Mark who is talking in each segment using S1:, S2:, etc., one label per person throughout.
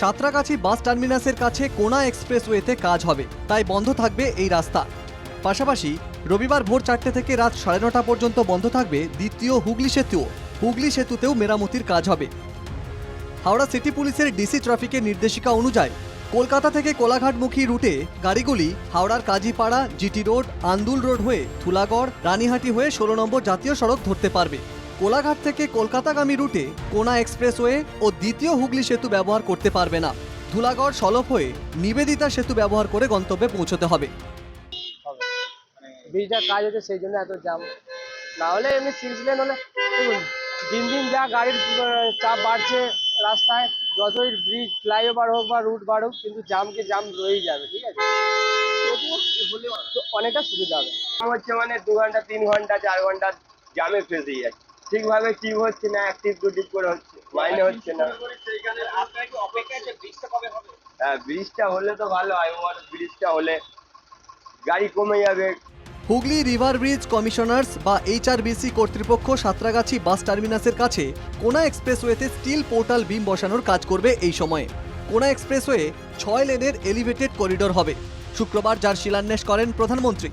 S1: সাঁতরাগাছি বাস টার্মিনাসের কাছে কোনা এক্সপ্রেসওয়েতে কাজ হবে, তাই বন্ধ থাকবে এই রাস্তা। পাশাপাশি, রবিবার ভোর চারটে থেকে রাত সাড়ে নটা পর্যন্ত বন্ধ থাকবে দ্বিতীয় হুগলি সেতুও। হুগলি সেতুতেও মেরামতির কাজ হবে। হাওড়া সিটি পুলিশের ডিসি ট্রাফিকের নির্দেশিকা অনুযায়ী, কলকাতা থেকে কোলাঘাটমুখী রুটে গাড়িগুলি হাওড়ার Kazipara, GT road, Andul road হয়ে থুলাগড় রানীহাটি হয়ে ষোলো নম্বর জাতীয় সড়ক ধরতে পারবে। কোলাঘাট থেকে কলকাতাগামী রুটে কোনা এক্সপ্রেসওয়ে ও দ্বিতীয় হুগলি সেতু ব্যবহার করতে পারবে না। ধুলাগড় সলভ হয়ে নিবেদিতা সেতু ব্যবহার করে গন্তব্যে পৌঁছতে হবে।
S2: ব্রিজটার কাজ হচ্ছে সেই জন্য এত জাম না হলে এমনি সিক্স লেন হলে দিন দিন যা গাড়ির চাপ বাড়ছে রাস্তায়, যতই ব্রিজ, ফ্লাইওভার হোক বা রুট বাড়ুক, কিন্তু জামকে জাম রয়েই যাবে, ঠিক আছে? অনেকটা সুবিধা হবে।
S3: হচ্ছে মানে দু ঘণ্টা, তিন ঘণ্টা, চার ঘণ্টা জামে ফেসে যাচ্ছে। ঠিকভাবে টিউব হচ্ছে না অ্যাক্টিভ গুটিভ করে হচ্ছে মাইনে হচ্ছে না। হ্যাঁ ব্রিজটা হলে তো ভালো হয় আমার ব্রিজটা হলে গাড়ি কমে যাবে।
S1: হুগলি রিভার ব্রিজ কমিশনার্স বা এইচআরবিসি কর্তৃপক্ষ সাঁতরাগাছি বাস টার্মিনাসের কাছে কোনা এক্সপ্রেসওয়েতে স্টিল পোর্টাল বিম বসানোর কাজ করবে এই সময়ে। কোনা এক্সপ্রেসওয়ে ছয় লেনের এলিভেটেড করিডোর হবে। শুক্রবার যার শিলান্যাস করেন প্রধানমন্ত্রী।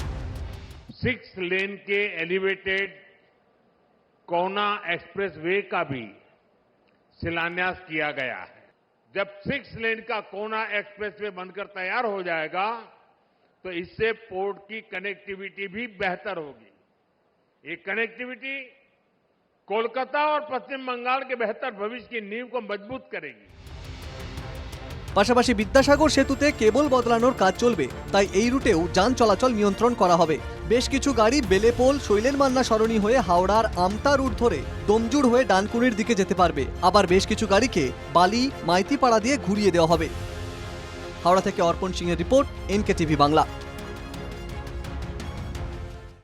S4: সিক্স লেন কে এলিভেটেড कोना एक्सप्रेस वे का भी शिलान्यास किया गया है। जब सिक्स लेन का कोना एक्सप्रेस वे बनकर तैयार हो जाएगा तो इससे पोर्ट की कनेक्टिविटी भी बेहतर होगी। ये कनेक्टिविटी कोलकाता और पश्चिम बंगाल के बेहतर भविष्य की नींव को मज़बूत करेगी।
S1: পাশাপাশি বিদ্যাসাগর সেতুতে কেবল বদলানোর কাজ চলবে, তাই এই রুটেও যান চলাচল নিয়ন্ত্রণ করা হবে। বেশ কিছু গাড়ি বেলেপোল, শৈলেন মান্না সরণি হয়ে হাওড়ার আমতা রুট ধরে ডোমজুড় হয়ে ডানকুনির দিকে যেতে পারবে। আবার বেশ কিছু গাড়িকে বালি, মাইতিপাড়া দিয়ে ঘুরিয়ে দেওয়া হবে। হাওড়া থেকে অর্পণ সিংয়ের রিপোর্ট এনকে টিভি বাংলা।